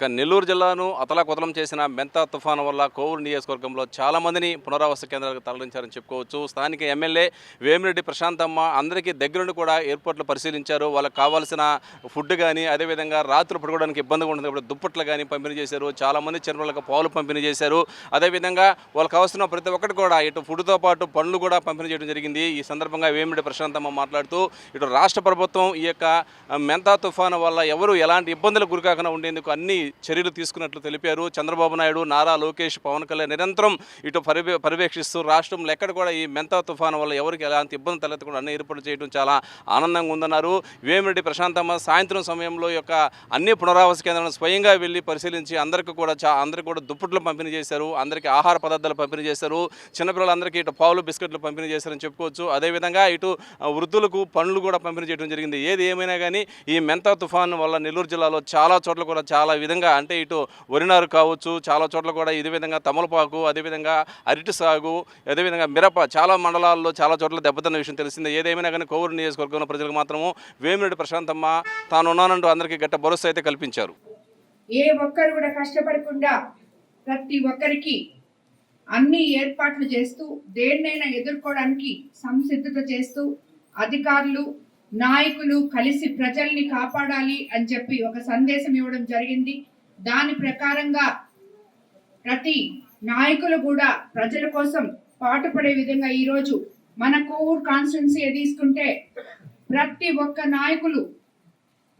ఇక నెల్లూరు జిల్లాను అతలాకుతలం చేసిన మెంతా తుఫాను వల్ల కోవూరు నియోజకవర్గంలో చాలామందిని పునరావాస కేంద్రాలకు తరలించారని చెప్పుకోవచ్చు. స్థానిక ఎమ్మెల్యే వేమిరెడ్డి ప్రశాంతమ్మ అందరికీ దగ్గరుండి కూడా ఎయిర్పోర్ట్లు పరిశీలించారు. వాళ్ళకి కావాల్సిన ఫుడ్ కానీ అదేవిధంగా రాత్రులు పడుకోవడానికి ఇబ్బందిగా ఉంటుంది ఇప్పుడు దుప్పట్లు కానీ పంపిణీ చేశారు. చాలామంది చిన్నపిల్లలకు పాలు పంపిణీ చేశారు. అదేవిధంగా వాళ్ళకి అవసరం ప్రతి ఒక్కటి కూడా ఇటు ఫుడ్తో పాటు పండ్లు కూడా పంపిణీ చేయడం జరిగింది. ఈ సందర్భంగా వేమిరెడ్డి ప్రశాంతమ్మ మాట్లాడుతూ ఇటు రాష్ట్ర ప్రభుత్వం ఈ యొక్క మెంతా తుఫాను వల్ల ఎవరు ఎలాంటి ఇబ్బందులకు గురికాకుండా ఉండేందుకు అన్ని చర్యలు తీసుకున్నట్లు తెలిపారు. చంద్రబాబు నాయుడు నారా లోకేష్ పవన్ కళ్యాణ్ నిరంతరం ఇటు పరివే పర్యవేక్షిస్తూ రాష్ట్రంలో ఎక్కడ కూడా ఈ మెంతా తుఫాను వల్ల ఎవరికి ఎలాంటి ఇబ్బంది తలెత్తకుండా అన్ని ఏర్పాటు చేయడం చాలా ఆనందంగా ఉందన్నారు. వేమిరెడ్డి ప్రశాంతమ్మ సాయంత్రం సమయంలో యొక్క అన్ని పునరావాస కేంద్రాలను స్వయంగా వెళ్ళి పరిశీలించి అందరికీ కూడా చా అందరికీ కూడా దుప్పట్లు పంపిణీ చేశారు. అందరికీ ఆహార పదార్థాలు పంపిణీ చేశారు. చిన్నపిల్లలందరికీ ఇటు పావులు బిస్కెట్లు పంపిణీ చేశారని చెప్పుకోవచ్చు. అదేవిధంగా ఇటు వృద్ధులకు పండ్లు కూడా పంపిణీ చేయడం జరిగింది. ఏది ఏమైనా కానీ ఈ మెంతా తుఫాను వల్ల నెల్లూరు జిల్లాలో చాలా చోట్ల కూడా చాలా విధంగా అంటే ఇటు వరినారు కావచ్చు చాలా చోట్ల కూడా ఇదే విధంగా తమలపాకు అదేవిధంగా అరటి సాగు అదేవిధంగా మిరప చాలా మండలాల్లో చాలా చోట్ల దెబ్బతిన్న విషయం తెలిసిందే. ఏదేమైనా కానీ కోవూరు నియోజకవర్గంలో ప్రజలకు మాత్రము వేమిరెడ్డి ప్రశాంతమ్మ తాను ఉన్నానంటూ అందరికీ గట్ట భరోసా అయితే కల్పించారు. ఏ ఒక్కరు కూడా కష్టపడకుండా ప్రతి ఒక్కరికి అన్ని ఏర్పాట్లు చేస్తూ దేన్నైనా ఎదుర్కోవడానికి సంసిద్ధత చేస్తూ అధికారులు నాయకులు కలిసి ప్రజల్ని కాపాడాలి అని చెప్పి ఒక సందేశం ఇవ్వడం జరిగింది. దాని ప్రకారంగా ప్రతి నాయకులు కూడా ప్రజల కోసం పాటుపడే విధంగా ఈరోజు మన కోవూరు కాన్స్టిట్యున్సీ తీసుకుంటే ప్రతి ఒక్క నాయకులు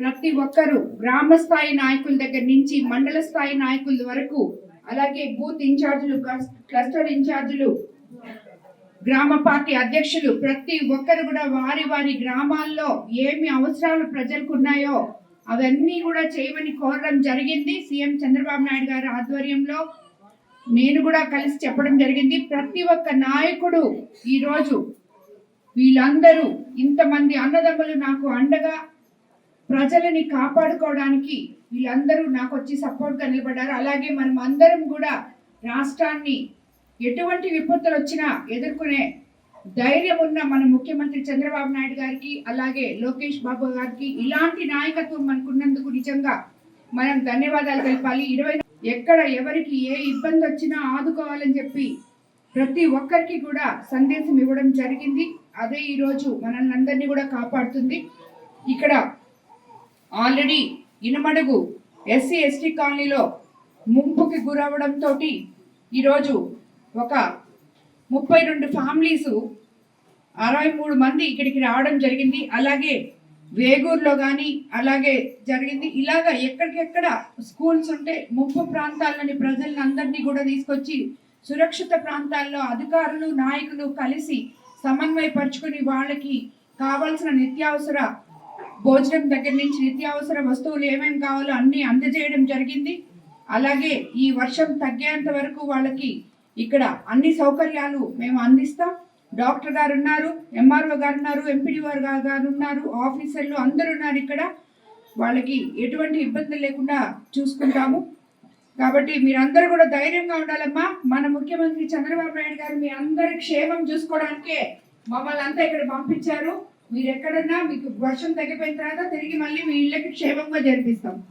ప్రతి ఒక్కరు గ్రామ స్థాయి నాయకుల దగ్గర నుంచి మండల స్థాయి నాయకుల వరకు అలాగే బూత్ ఇన్ఛార్జీలు క్లస్టర్ ఇన్ఛార్జీలు గ్రామ పార్టీ అధ్యక్షులు ప్రతి ఒక్కరు కూడా వారి వారి గ్రామాల్లో ఏమి అవసరాలు ప్రజలకు ఉన్నాయో అవన్నీ కూడా చేయమని కోరడం జరిగింది. సీఎం చంద్రబాబు నాయుడు గారి ఆధ్వర్యంలో నేను కూడా కలిసి చెప్పడం జరిగింది. ప్రతి ఒక్క నాయకుడు ఈరోజు వీళ్ళందరూ ఇంతమంది అన్నదమ్ములు నాకు అండగా ప్రజలని కాపాడుకోవడానికి వీళ్ళందరూ నాకు వచ్చి సపోర్ట్గా నిలబడ్డారు. అలాగే మనం అందరం కూడా రాష్ట్రాన్ని ఎటువంటి విపత్తులు వచ్చినా ఎదుర్కొనే ధైర్యం ఉన్న మన ముఖ్యమంత్రి చంద్రబాబు నాయుడు గారికి అలాగే లోకేష్ బాబు గారికి ఇలాంటి నాయకత్వం మనకున్నందుకు నిజంగా మనం ధన్యవాదాలు తెలపాలి. ఇరవై ఎక్కడ ఎవరికి ఏ ఇబ్బంది వచ్చినా ఆదుకోవాలని చెప్పి ప్రతి ఒక్కరికి కూడా సందేశం ఇవ్వడం జరిగింది. అదే ఈరోజు మనల్ని అందరినీ కూడా కాపాడుతుంది. ఇక్కడ ఆల్రెడీ ఇనమడుగు ఎస్సీ ఎస్టీ కాలనీలో ముంపుకి గురవడంతో ఈరోజు ఒక ముప్పై రెండు ఫ్యామిలీస్ అరవై మూడు మంది ఇక్కడికి రావడం జరిగింది. అలాగే వేగూరులో కానీ అలాగే జరిగింది. ఇలాగా ఎక్కడికెక్కడ స్కూల్స్ ఉంటే ముప్పు ప్రాంతాలని ప్రజలను అందరినీ కూడా తీసుకొచ్చి సురక్షిత ప్రాంతాల్లో అధికారులు నాయకులు కలిసి సమన్వయపరుచుకుని వాళ్ళకి కావాల్సిన నిత్యావసర భోజనం దగ్గర నుంచి నిత్యావసర వస్తువులు ఏమేమి కావాలో అన్నీ అందజేయడం జరిగింది. అలాగే ఈ వర్షం తగ్గేంత వరకు వాళ్ళకి ఇక్కడ అన్ని సౌకర్యాలు మేము అందిస్తాం. డాక్టర్ గారు ఉన్నారు ఎంఆర్ఓ గారు ఉన్నారు ఎంపీడీఓ గారు ఉన్నారు ఆఫీసర్లు అందరు ఉన్నారు ఇక్కడ. వాళ్ళకి ఎటువంటి ఇబ్బంది లేకుండా చూసుకుంటాము. కాబట్టి మీరందరూ కూడా ధైర్యంగా ఉండాలమ్మా. మన ముఖ్యమంత్రి చంద్రబాబు నాయుడు గారు మీ అందరి క్షేమం చూసుకోవడానికే మమ్మల్ని అంతా ఇక్కడ పంపించారు. మీరు ఎక్కడన్నా మీకు వర్షం తగ్గిపోయిన తర్వాత తిరిగి మళ్ళీ మీ ఇళ్ళకి క్షేమంగా జరిపిస్తాం.